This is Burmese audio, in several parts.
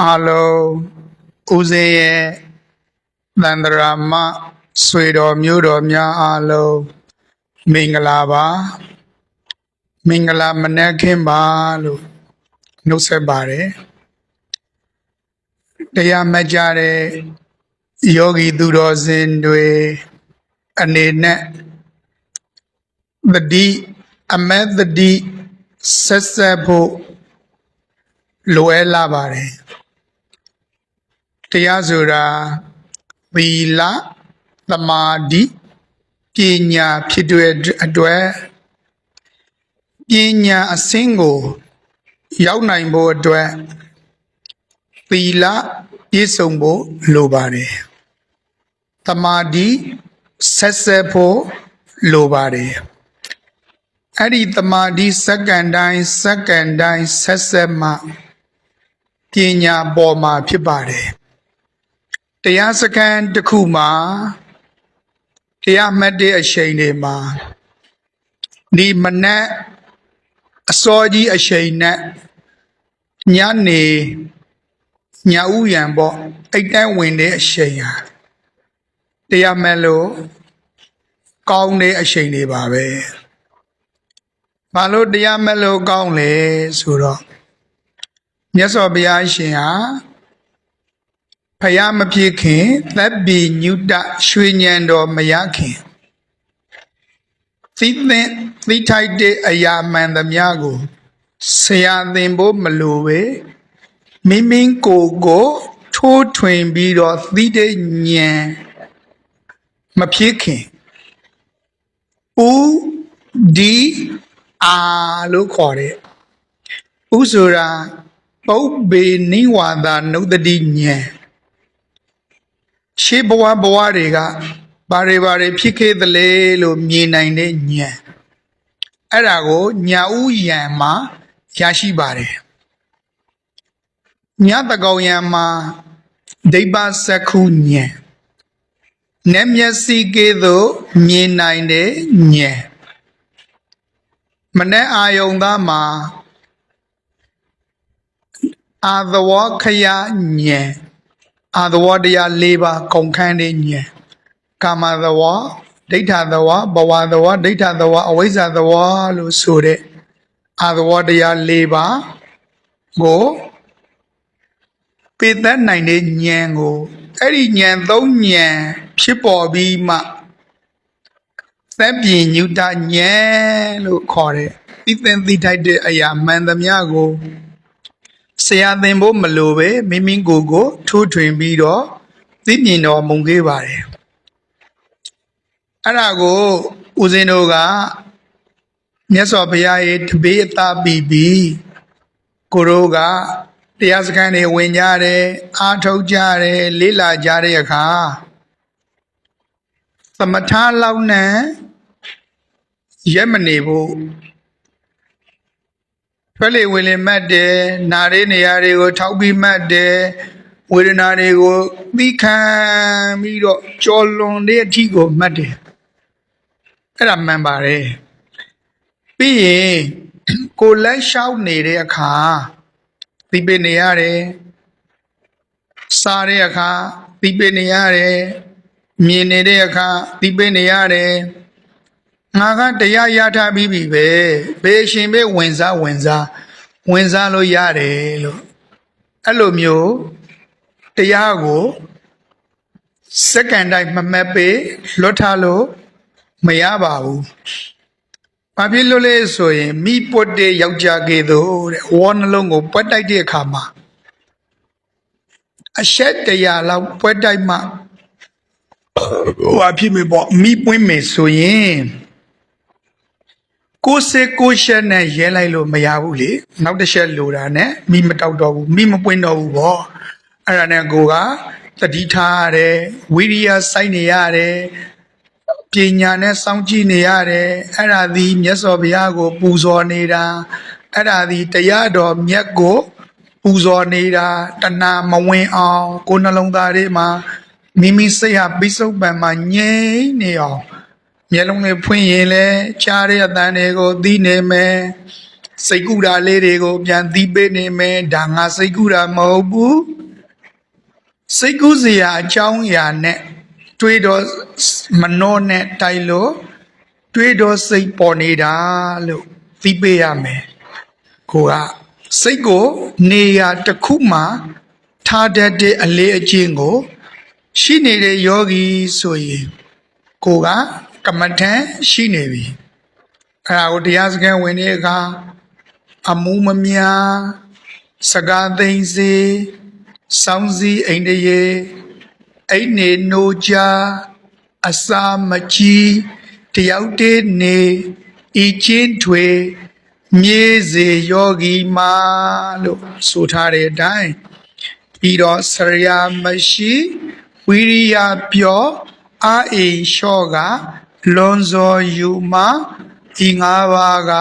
အားလုံးဦးစင်းရဲ့သန္တရာမဆွေတော်မျိုးတော်များအားလုံးမင်္ဂလာပါမင်္ဂလာမနက်ခင်းပါလို့နှုတ်ဆက်ပါတယ်တရားမကြတဲ့ယောဂီသူတော်စင်တွေအနေနဲ့တတိအမတ်တတိဆက်ဆက်ဖို့လိုအပ်လာပါတယ် တရားဆိုတာသီလသမာဓိပညာဖြစ်တဲ့အတွက်ပညာအစင်းကို ရောက်နိုင်ဖို့အတွက်သီလပြည့်စုံဖို့လိုပါတယ်သမာဓိဆက်ဆက်ဖို့လိုပါတယ်အဲ့ဒီသမာဓိစက္ကန့်တိုင်းစက္ကန့်တိုင်းဆက်ဆက်မှပညာပေါ်မှာဖြစ်ပါတယ် တရားစခန်းတစ်ခုမှာတရားမှတ်တဲ့အချိန်တွေမှာဒီမနက်အစောကြီးအချိန်နဲ့ညနေညဥ်ရံပေါ့အိတ်တန်းဝင်တဲ့အချိန်ဟာတရားမဲ့လို့ကောင်းတဲ့အချိန်တွေပါပဲဘာလို့တရားမဲ့လို့ကောင်းလဲဆိုတော့မြတ်စွာဘုရားရှင်ဟာ ဖယားမဖြစ်ခင်သက်ပီညုတရွှေညံတော်မရခင်သိသင်သိထိုက်တဲ့အရာမှန်သမျှကိုဆရာသင်ဖို့မလိုပဲမိမိကိုယ်ကို ထိုးထွင်ပြီးတော့သိတဲ့ဉာဏ်မဖြစ်ခင်ဦးဒီအာလို့ခေါ်တယ်ဥဆိုတာပုပ္ပေနိဝါဒနုဒတိဉာဏ် ရှေးဘဝဘဝတွေကဘာတွေဘာတွေဖြစ်ခဲ့သလဲလို့မြင်နိုင်တဲ့ဉာဏ်အဲ့ဒါကိုညာဥယံမှာရရှိပါတယ်ညတကောင်ယံမှာဒိဗ္ဗစက္ခုဉာဏ်နက်မျက်စိကဲ့သို့မြင်နိုင်တဲ့ဉာဏ်မနဲ့အာယုံသားမှာအာသဝခယဉာဏ် အာသဝတရား၄ပါးကုန်ခန်းတဲ့ဉာဏ်ကာမသဝဒိဋ္ဌသဝဘဝသဝဒိဋ္ဌသဝအဝိဇ္ဇသဝလို့ဆိုတဲ့အာသဝတရား၄ပါးကိုပေသက်နိုင်တဲ့ဉာဏ်ကိုအဲ့ဒီဉာဏ်သုံးဉာဏ်ဖြစ်ပေါ်ပြီးမှသက်ပြင်းညုတဉာဏ်လို့ခေါ်တဲ့သိသင်သိထိုက်တဲ့အရာမှန်သမျှကို ဆရာသင်ဖို့မလိုပဲမိမိကိုယ်ကိုထိုးထွင်ပြီးတော့သိမြင်တော်မူခဲ့ပါတယ်အဲ့ဒါကိုဦးဇင်းတို့ကမြတ်စွာဘုရားရဲ့တပည့်အသာပြီးပြီးကိုရောကတရားစခန်းတွေဝင်ကြတယ်အားထုတ်ကြတယ်လေးလာကြတဲ့အခါသမထလောက်နဲ့ရက်မနေ ဖို့ထွက်လေဝင်လေမှတ်တယ်နားရဲနေရာတွေကိုထောက်ပြီးမှတ်တယ်ဝေဒနာတွေကိုသိခံပြီးတော့ကြော်လွန်တဲ့အထိကိုမှတ်တယ်အဲ့ဒါမှန်ပါတယ်ပြီးရင်ကိုလက်လျှောက်နေတဲ့အခါသိပေနေရတယ်စားတဲ့အခါသိပေနေရတယ်မြင်နေတဲ့အခါသိပေနေရတယ် ငါကတရားရထားပြီးပြီပဲဘေးရှင်ပဲဝင်စားဝင်စားဝင်စားလို့ရတယ်လို့အဲ့လိုမျိုးတရားကိုစက္ကန့်တိုင်းမမက်ပေလွတ်ထားလို့မရပါဘူး။ဘာဖြစ်လို့လဲဆိုရင်မိပွတ်တဲ့ယောက်ျားကလေးတို့တဲ့ဝေါနှလုံးကိုပွက်တိုက်တဲ့အခါမှာအရှက်တရားလောက်ပွက်တိုက်မှဟိုအဖြစ်မေပေါ့မိပွင့်မယ်ဆိုရင် ကိုယ်စေကိုယ်ရှက်နဲ့ရဲလိုက်လို့မရဘူးလေနောက်တစ်ချက်လိုတာနဲ့မိမတောက်တော့ဘူးမိမပွင့်တော့ဘူးပေါ့အဲ့ဒါနဲ့ကိုကတတိထားရတယ်ဝိရိယစိုက်နေရတယ်ပညာနဲ့စောင့်ကြည့်နေရတယ်အဲ့ဒါသည်မြတ်စွာဘုရားကို ပူဇော်နေတာအဲ့ဒါသည်တရားတော်မြတ်ကိုပူဇော်နေတာတဏမဝင်အောင် ကိုယ်နှလုံးသားထဲမှာမိမိစိတ်ဟာပိစုံပံမှာငြိမ့်နေအောင် မျက်လုံးလေးဖွင့်ရင်လဲကြားတဲ့အတန်တွေကိုသိနေမယ်စိတ်ကူတာလေးတွေကိုပြန်သိပေးနေမယ်ဒါငါစိတ်ကူတာမဟုတ်ဘူးစိတ်ကူးစရာအကြောင်းအရာနဲ့တွေးတော့မနှောနဲ့တိုက်လို့တွေးတော့စိတ်ပေါ်နေတာလို့သိပေးရမယ်ကိုကစိတ်ကိုနေရာတစ်ခုမှာထားတတ်တဲ့အလေးအကျင့်ကို ရှိနေတဲ့ယောဂီဆိုရင်ကိုက ကမ္မထန်ရှိနေပြီအဲ့ဒါကိုတရားစခန်းဝင်တဲ့အခါအမှုမများစကားသိမ့်စေစောင်းစည်းအိန္ဒိယေအိတ်နေနိုးကြအစာမကြီးတယောက်တည်းနေဤချင်းထွေမြေစေယောဂီမာလို့ဆိုထားတဲ့အတိုင်းပြီးတော့ဆရာမရှိဝိရိယပြောအာအိမ်လျှော့က လွန်စောယူမဒီငါးပါးက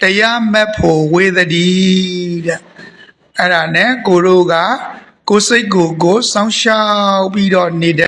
တရားမဲ့ဖို့ဝေသတိတဲ့အဲ့ဒါနဲ့ကိုတို့ကကိုယ်စိတ်ကိုကိုယ်စောင့်ရှောက်ပြီးတော့နေတဲ့